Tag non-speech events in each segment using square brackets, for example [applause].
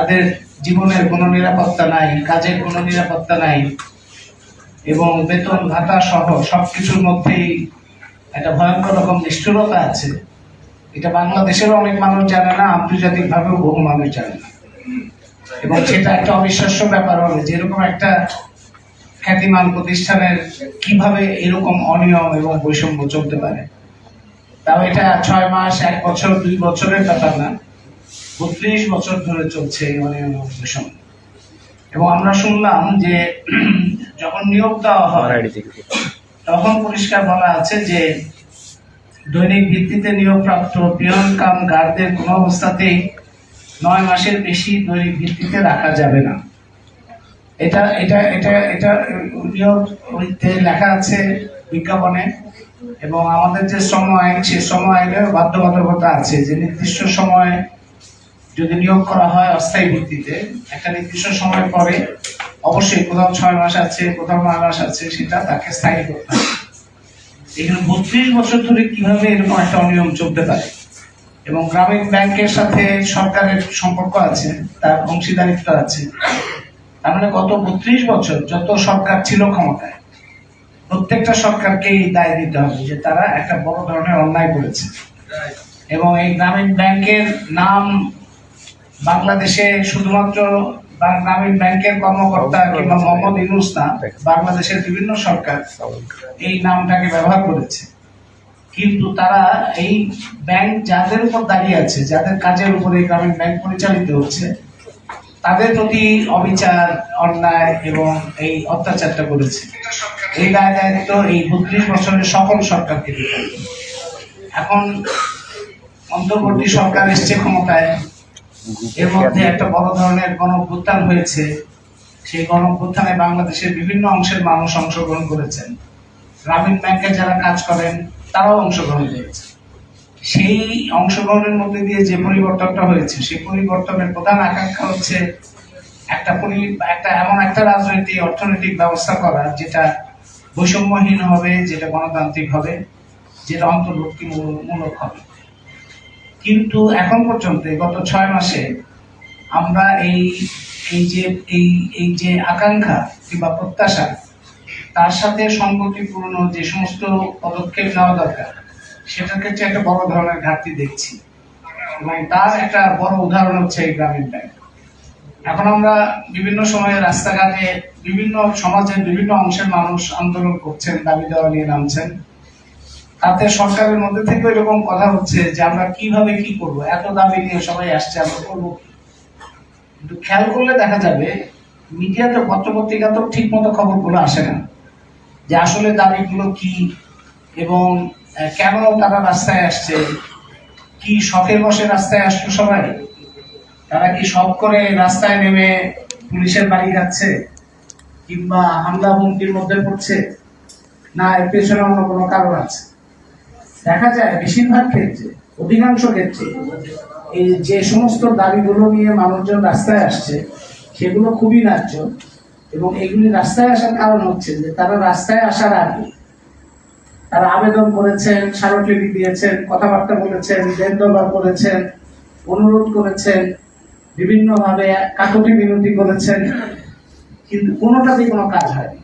তাদের জীবনের কোনো নিরাপত্তা নাই, কাজের কোনো নিরাপত্তা নাই এবং বেতন, ভাতা সহ সব কিছুর মধ্যেই একটা ভয়ঙ্কর রকম নিষ্ঠুরতা আছে। এটা বাংলাদেশেরও অনেক মানুষ জানে না আন্তর্জাতিক ভাবেও বহু মানুষ জানে না। এবং সেটা একটা অবিশ্বাস্য ব্যাপার হবে, যেরকম একটা খ্যাতিমান প্রতিষ্ঠানের কীভাবে এরকম অনিয়ম এবং বৈষম্য চলতে পারে। তাও এটা ছয় মাস, এক বছর, দুই বছরের ব্যাপার না। বত্রিশ বছর ধরে চলছে এই অনিয়ম এবং এবং আমরা শুনলাম যে [clears throat] যখন নিয়োগ দেওয়া হয় তখন পরিষ্কার বলা আছে যে দৈনিক ভিত্তিতে নিয়োগপ্রাপ্ত পিয়ন কাম গার্ডদের কোনো অবস্থাতেই নয় মাসের বেশি দৈনিক ভিত্তিতে রাখা যাবে না। এটা এটা এটা এটা নিয়োগ লেখা আছে বিজ্ঞাপনে এবং আমাদের যে শ্রম আইন সে শ্রম আইনের বাধ্যবাধকতা আছে যে নির্দিষ্ট সময় যদি নিয়োগ করা হয় অস্থায়ী ভিত্তিতে একটা নির্দিষ্ট সময় পরে অবশ্যই কোথাও ছয় মাস আছে কোথাও নয় মাস আছে সেটা তাকে স্থায়ী করতে হবে। এখানে বত্রিশ বছর ধরে কীভাবে এরকম একটা অনিয়ম চলতে পারে? এবং গ্রামীণ ব্যাংকের সাথে সরকারের সম্পর্ক আছে তার অংশীদারিত্ব আছে তার মানে গত বত্রিশ বছর যত সরকার ছিল ক্ষমতায় প্রত্যেকটা সরকারকেই দায় দিতে হবে যে তারা একটা বড় ধরনের অন্যায় করেছে। এবং এই গ্রামীণ ব্যাংকের নাম বাংলাদেশে শুধুমাত্র গ্রামীণ ব্যাংকের কর্মকর্তা কিংবা মোহাম্মদ ইউনুস না বাংলাদেশের বিভিন্ন সরকার এই নামটাকে ব্যবহার করেছে। কিন্তু তারা এই ব্যাংক যাদের উপর দাঁড়িয়ে আছে যাদের কাজের উপরে গ্রামীণ ব্যাংক পরিচালিত হচ্ছে তাদের প্রতি অবিচার অন্যায় এবং এই অত্যাচারটা করেছে। এই দায় দায়িত্ব এই বত্রিশ বছরের সকল সরকারকে দিতে এখন অন্তর্বর্তী সরকার এসছে ক্ষমতায় এর মধ্যে একটা বড় ধরনের গণ অভ্যুত্থান হয়েছে। সেই গণ অভ্যুত্থানে বাংলাদেশের বিভিন্ন অংশের মানুষ অংশগ্রহণ করেছেন। গ্রামীণ ব্যাংকে যারা কাজ করেন তারাও অংশগ্রহণ করেছে সেই অংশগ্রহণের মধ্যে দিয়ে যে পরিবর্তনটা হয়েছে সেই পরিবর্তনের প্রধান আকাঙ্ক্ষা হচ্ছে একটা একটা এমন একটা রাজনৈতিক অর্থনৈতিক ব্যবস্থা করা যেটা বৈষম্যহীন হবে যেটা গণতান্ত্রিক হবে যেটা অন্তর্ভুক্তিমূলক হবে। কিন্তু এখন পর্যন্ত, গত ছয় মাসে আমরা এই এই যে, এই এই যে আকাঙ্ক্ষা কিংবা প্রত্যাশা, তার সাথে সঙ্গতিপূর্ণ যে সমস্ত পদক্ষেপ নেওয়া দরকার সেটার ক্ষেত্রে একটা বড় ধরনের ঘাটতি দেখছি। এবং তার একটা বড় উদাহরণ হচ্ছে এই গ্রামীণ ব্যাংক। এখন আমরা বিভিন্ন সময়ে রাস্তাঘাটে বিভিন্ন সমাজের বিভিন্ন অংশের মানুষ আন্দোলন করছেন দাবি দেওয়া নিয়ে নামছেন। তাতে সরকারের মধ্যে থেকে এরকম কথা হচ্ছে যে আমরা কীভাবে কি করব? এত দাবি নিয়ে সবাই আসছে, আমরা করব কিন্তু খেয়াল করলে দেখা যাবে, মিডিয়াতে পত্রপত্রিকাতেও ঠিক মতো খবরগুলো আসে না। যে আসলে দাবিগুলো কি এবং কেন তারা রাস্তায় আসছে? কি শখের বসে রাস্তায় আসলো সবাই? তারা কি শখ করে রাস্তায় নেমে পুলিশের বাড়ি যাচ্ছে? কিংবা হামলা হুমকির মধ্যে পড়ছে? না, এর পেছনে অন্য কোনো কারণ আছে? দেখা যায় বেশিরভাগ ক্ষেত্রে, অধিকাংশ ক্ষেত্রে, এই যে সমস্ত দাবিগুলো নিয়ে মানুষজন রাস্তায় আসছে, সেগুলো খুবই ন্যায্য এবং এগুলি রাস্তায় আসার কারণ হচ্ছে যে তারা রাস্তায় আসার আগে তারা আবেদন করেছেন, স্মারকলিপি দিয়েছেন, কথাবার্তা বলেছেন দেন দরবার করেছেন, অনুরোধ করেছেন, বিভিন্নভাবে কাকতি বিনতি করেছেন, কিন্তু কোনোটাতেই কোনো কাজ হয়নি।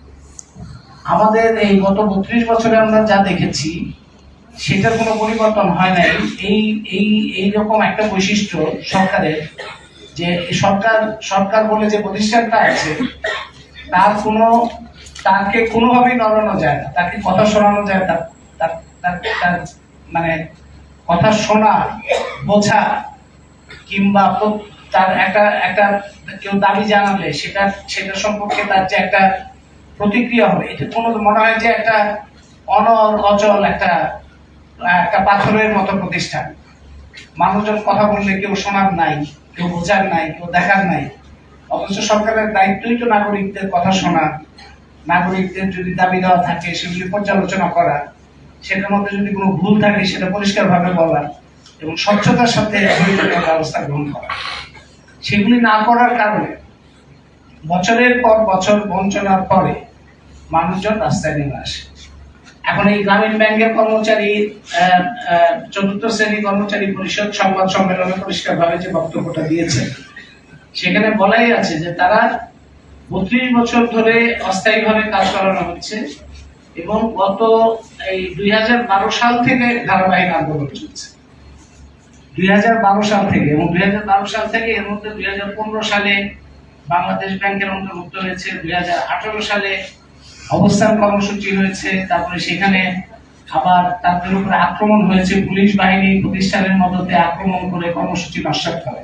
আমাদের এই গত বত্রিশ বছরে আমরা যা দেখেছি সেটার কোনো পরিবর্তন হয় নাই। এই এই এই রকম একটা বৈশিষ্ট্য সরকারের যে সরকার সরকার বলে যে প্রতিষ্ঠানটা আছে, তার কোনো, তাকে কোনোভাবেই নড়ানো যায় না। তাকে কথা শোনানো যায় না। তার মানে কথা শোনা, বোঝা, কিংবা তার একটা একটা কেউ দাবি জানালে সেটা সেটা সম্পর্কে তার যে একটা প্রতিক্রিয়া হবে, এটা কোনো মনে হয় যে একটা অনর, অচল একটা একটা পাথরের মতো প্রতিষ্ঠান। মানুষজন কথা বললে কেউ শোনার নাই, কেউ বোঝার নাই, কেউ দেখার নাই। অথচ সরকারের দায়িত্বই তো নাগরিকদের কথা শোনা। নাগরিকদের যদি দাবি দেওয়া থাকে, সেগুলি পর্যালোচনা করা। সেটার মধ্যে যদি কোনো ভুল থাকে, সেটা পরিষ্কারভাবে বলা এবং স্বচ্ছতার সাথে ব্যবস্থা গ্রহণ করা। সেগুলি না করার কারণে বছরের পর বছর বঞ্চনার পরে মানুষজন রাস্তায় নেমে আসে। এখন এই গ্রামীণ ব্যাংকের কর্মচারী চতুর্থ শ্রেণি কর্মচারী পরিষদ সংবাদ সম্মেলনে পরিষ্কারভাবে যে বক্তব্যটা দিয়েছে, সেখানে বলাই আছে যে তারা বত্রিশ বছর ধরে অস্থায়ীভাবে কাজ করানো হচ্ছে এবং গত এই দুই হাজার বারো সাল থেকে ধারাবাহিক আন্দোলন চলছে। দুই সাল থেকে এবং দুই হাজার বারো সাল থেকে এর মধ্যে দুই হাজার পনেরো সালে বাংলাদেশ ব্যাংকের অন্তর্ভুক্ত হয়েছে, দুই হাজার আঠারো সালে অবস্থান কর্মসূচি হয়েছে, তারপরে সেখানে আবার তাদের উপরে আক্রমণ হয়েছে। পুলিশ বাহিনী প্রতিষ্ঠানের মদতে আক্রমণ করে কর্মসূচি নস্বাত করে।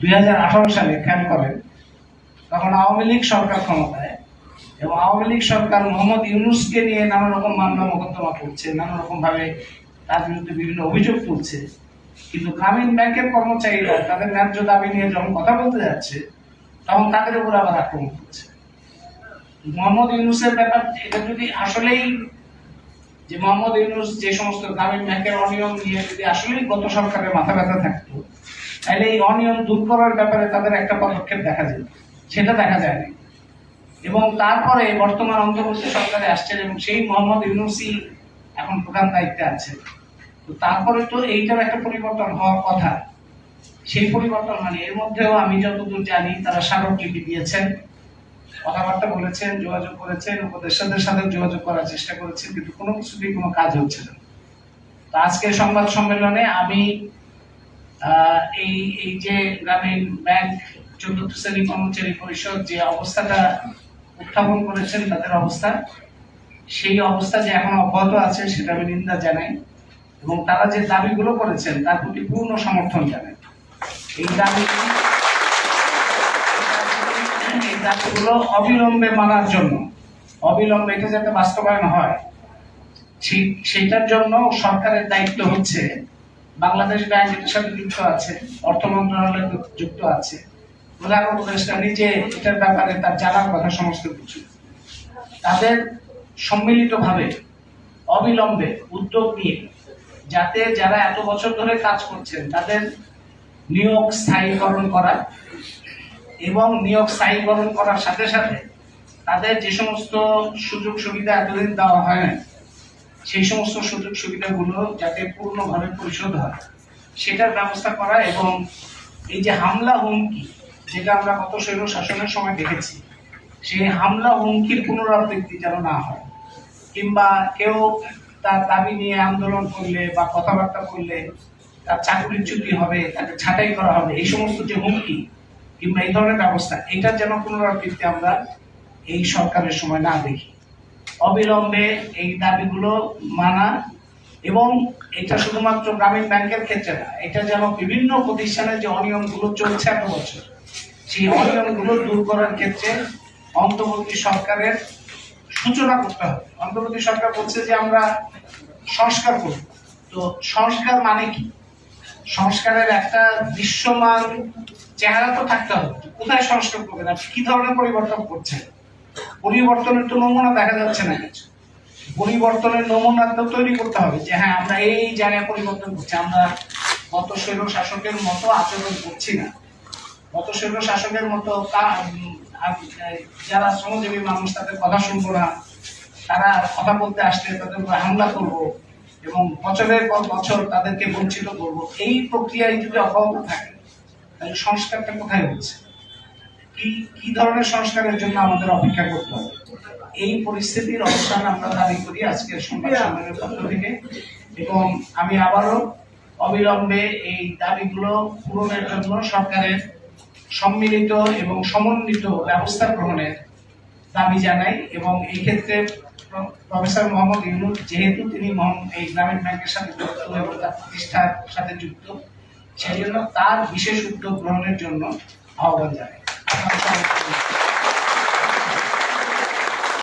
দু হাজার আঠারো সালে খেয়াল করেন। তখন আওয়ামী লীগ সরকার ক্ষমতায় এবং আওয়ামী লীগ সরকার মোহাম্মদ ইউনুসকে নিয়ে নানা রকম মামলা, মোকদ্দমা করছে নানা রকম ভাবে তার বিরুদ্ধে বিভিন্ন অভিযোগ তুলছে। কিন্তু গ্রামীণ ব্যাংকের কর্মচারীরা তাদের ন্যায্য দাবি নিয়ে যখন কথা বলতে যাচ্ছে, তখন তাদের উপর আবার আক্রমণ করছে। মোহাম্মদ ইউনুসের ব্যাপার, এটা যদি আসলেই যে মোহাম্মদ ইউনুস যে সমস্ত গ্রামীণ ব্যাংকের অনিয়ম নিয়ে যদি আসলেই গত সরকারের মাথা ব্যথা থাকতো, তাহলে এই অনিয়ম দূর করার ব্যাপারে তাদের একটা পদক্ষেপ দেখা যেত। সেটা দেখা যায়নি। এবং তারপরে বর্তমান অন্তর্বর্তী সরকারে আসছেন এবং সেই মোহাম্মদ ইউনুসই এখন প্রধান দায়িত্বে আছে। তো তারপরে তো এইটার একটা পরিবর্তন হওয়ার কথা। সেই পরিবর্তন মানে এর মধ্যেও আমি যতদূর জানি তারা স্মারকলিপি দিয়েছেন। কথাবার্তা বলেছেন, যোগাযোগ করেছেন, উপদেষ্টাদের সাথে যোগাযোগ করার চেষ্টা করেছেন, কিন্তু কোনো কিছুতেই কোনো কাজ হচ্ছে না। তো আজকের সংবাদ সম্মেলনে আমি এই এই যে গ্রামীণ ব্যাংক চতুর্থ শ্রেণি কর্মচারী পরিষদ যে অবস্থাটা উত্থাপন করেছেন, তাদের অবস্থা, সেই অবস্থা যে এখন অব্যাহত আছে, সেটা আমি নিন্দা জানাই। এবং তারা যে দাবিগুলো করেছেন, তার প্রতি পূর্ণ সমর্থন জানাই। এই দাবি এই অবিলম্বে মানার জন্য, অবিলম্বে এটা যাতে বাস্তবায়ন হয়, সেই, সেইটার জন্য সরকারের দায়িত্ব হচ্ছে, বাংলাদেশ ব্যাংক এটার সাথে যুক্ত আছে, অর্থ মন্ত্রণালয় যুক্ত আছে, প্রধান উপদেষ্টা নিজে এটার ব্যাপারে তার জানার কথা সমস্ত কিছু। তাদের সম্মিলিতভাবে, অবিলম্বে উদ্যোগ নিয়ে, যাতে যারা এত বছর ধরে কাজ করছেন, তাদের নিয়োগ স্থায়ীকরণ করা এবং নিয়োগ স্থায়ীকরণ করার সাথে সাথে তাদের যে সমস্ত সুযোগ সুবিধা এতদিন দেওয়া হয় না সেই সমস্ত সুযোগ সুবিধাগুলো যাতে পূর্ণভাবে পরিশোধ হয়, সেটার ব্যবস্থা করা এবং এই যে হামলা হুমকি, যেটা আমরা গত শৈল শাসনের সময় দেখেছি, সেই হামলা হুমকির পুনরাবৃত্তি যেন না হয়, কিংবা কেউ তার দাবি নিয়ে আন্দোলন করলে বা কথাবার্তা করলে তার চাকরিচ্যুতি হবে, তাকে ছাঁটাই করা হবে, এই সমস্ত যে হুমকি কিংবা এই ধরনের ব্যবস্থা, এটা যেন পুনরাবৃত্তি আমরা এই সরকারের সময় না দেখি। অবিলম্বে এই দাবিগুলো মানা এবং এটা শুধুমাত্র গ্রামীণ ব্যাংকের ক্ষেত্রে না, এটা যেন বিভিন্ন প্রতিষ্ঠানে যে অনিয়মগুলো চলছে এত বছর, সেই অনিয়মগুলো দূর করার ক্ষেত্রে অন্তর্বর্তী সরকারের সূচনা করতে হবে। অন্তর্বর্তী সরকার বলছে যে আমরা সংস্কার করব। তো সংস্কার মানে কি? সংস্কারের একটা দৃশ্যমান চেহারা তো থাকতে হবে। কোথায় সংস্কার করবেন? আপনি কি ধরনের পরিবর্তন করছেন? পরিবর্তনের তো নমুনা দেখা যাচ্ছে না কিছু। পরিবর্তনের নমুনা তো তৈরি করতে হবে যে হ্যাঁ আমরা এই জায়গায় পরিবর্তন করছি। আমরা গত শৈল শাসকের মতো আচরণ করছি না। গত শৈল শাসকের মতো যারা শ্রমজীবী মানুষ, তাদের কথা শুনব না। তারা কথা বলতে আসলে তাদের হামলা করব। এবং বছরের পর বছর তাদেরকে বঞ্চিত করব এই প্রক্রিয়ায় যদি অব্যাহত থাকে তাহলে সংস্কারটা কোথায় হচ্ছে? কি কি ধরনের সংস্কারের জন্য আমাদের অপেক্ষা করতে হবে? এই পরিস্থিতির অবস্থান আমরা দাবি করি আজকের সংবাদ সম্মেলনের পক্ষ থেকে। এবং আমি আবারও অবিলম্বে এই দাবিগুলো পূরণের জন্য সরকারের সম্মিলিত এবং সমন্বিত ব্যবস্থা গ্রহণের দাবি জানাই এবং এই ক্ষেত্রে প্রফেসর মোহাম্মদ ইউনুস, যেহেতু তিনি এই গ্রামীণ ব্যাংকের সাথে যুক্ত এবং তার প্রতিষ্ঠার সাথে যুক্ত সেই জন্য তার বিশেষ উদ্যোগ গ্রহণের জন্য আহ্বান জানাই।